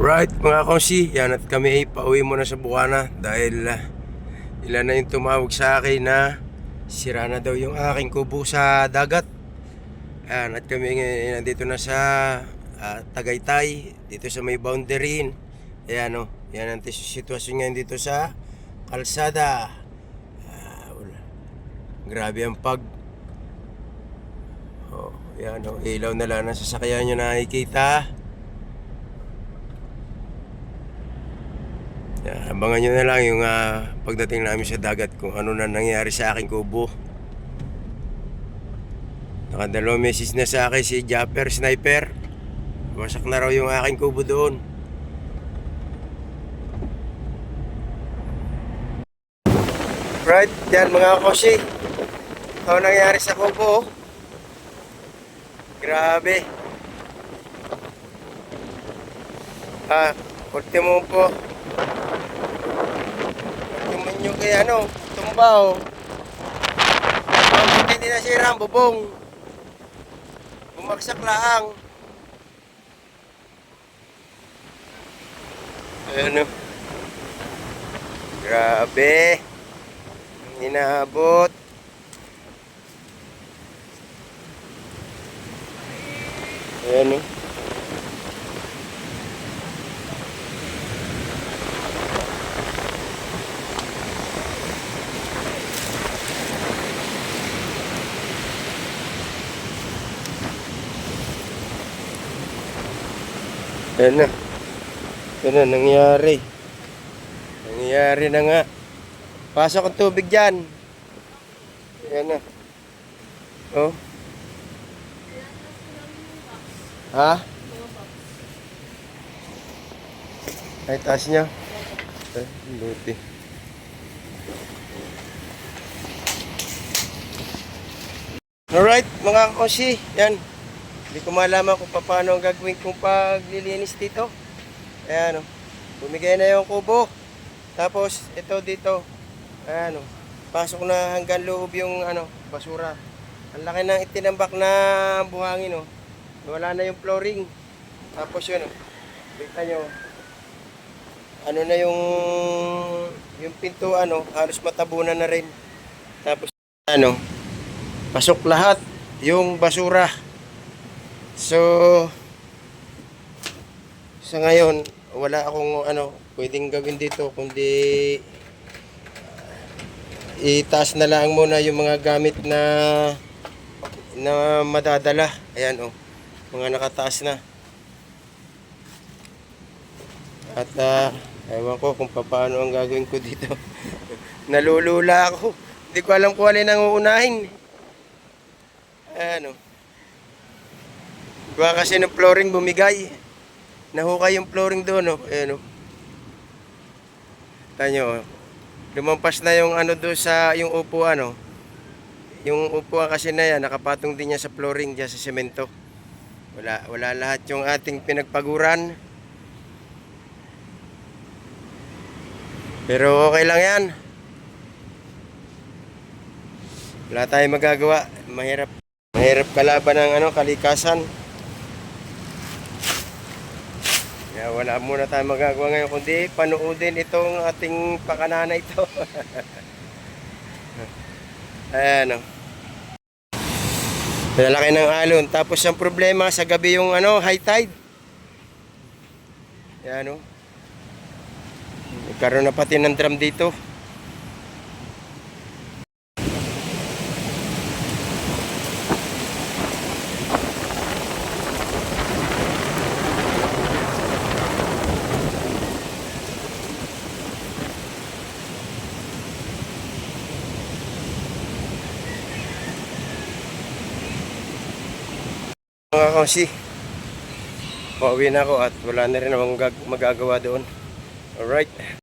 Right mga konsi, yan at kami ay pauwi muna sa Bukana dahil ah, ilan na yung tumawag sa akin na sira na daw yung aking kubo sa dagat. Yan at kami ngayon nandito na sa ah, Tagaytay, dito sa may boundary. Ayan o, yan ang sitwasyon ngayon dito sa kalsada. Ah, wala. Grabe ang pag Oh, yan o, ilaw na lang ang sasakyan nyo nakikita. Abangan nyo na lang yung ah, pagdating namin sa dagat kung ano na nangyari sa aking kubo. Nakadalawang message na sa akin si Japper Sniper. Wasak na raw yung aking kubo doon. Right, yan mga kosi. Ang nangyari sa kubo. oh. Grabe. Ah, ultimo po. Nyo kay ano, tumbaw. Ang hindi nasira ang bubong. Bumagsak lang. Ano? Grabe. Ang inaabot. Ayan o. Ayan na. Ayan na, nangyari. Nangyari na nga. Pasok ang tubig dyan. Ayan na. Oh. Ha? Ay, taas niya. Ay, buti. Alright, mga kosi. Yan. Hindi ko malaman kung paano ang gagawin kong paglilinis dito. Ayan o. Bumigay na yung kubo. Tapos, ito dito. Ayan o. Pasok na hanggang loob yung ano, basura. Ang laki ng itinambak na buhangin o. Wala na yung flooring. Tapos yun o. Kita nyo. Ano na yung yung pintuan o. Halos matabunan na rin. Tapos ano. Pasok lahat yung basura. So, sa ngayon, wala akong ano, pwedeng gawin dito kundi uh, itaas na lang muna yung mga gamit na na madadala. Ayan oh, mga nakataas na. At ah, ewan ko kung paano ang gagawin ko dito. Nalulula ako. Hindi ko alam kung alin ang uunahin. Ayan Gawa kasi ng flooring bumigay. Nahukay yung flooring doon, oh. Ayan, oh. Tanyo, oh. Lumampas na yung ano doon sa, yung upuan, oh. Yung upuan kasi na yan, nakapatong din niya sa flooring diyan sa semento. Wala, wala lahat yung ating pinagpaguran. Pero okay lang yan. Wala tayong magagawa. Mahirap. Mahirap kalaban ng ano, kalikasan. Kaya wala muna tayong magagawa ngayon kundi panoodin itong ating pakanana ito. Ayan o. Lalaki ng alon. Tapos ang problema sa gabi yung ano, high tide. Ayan o. Nagkaroon na pati ng drum dito. Mga kausi, pauwi na ako at wala na rin akong gag- magagawa doon. Alright.